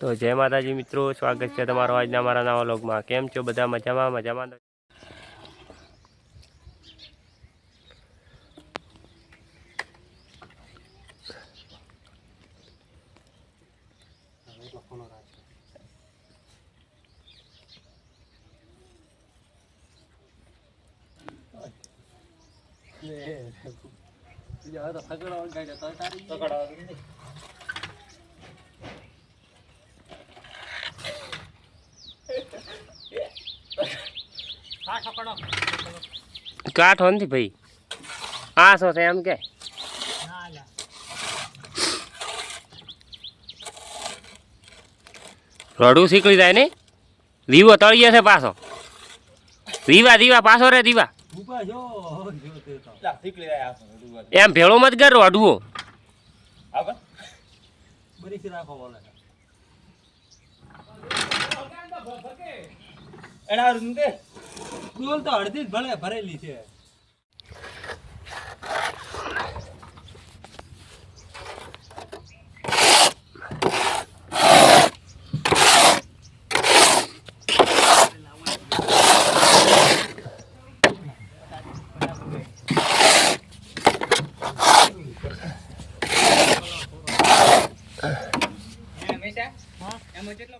તો જય માતાજી મિત્રો સ્વાગત છે તમારો આજના મારા નવા લોગમાં કેમ છો બધા મજામાં મજામાં કાઠો નથી ભાઈ. આ સો છે એમ કે. રડું શીખવી જાય ને દીવો તળીએ છે પાછો. દીવા દીવા, પાછો રે દીવા. એમ ભેળો મત કર અડવો ડોલ તો અડધી જ ભલે ભરેલી છે. કેટલો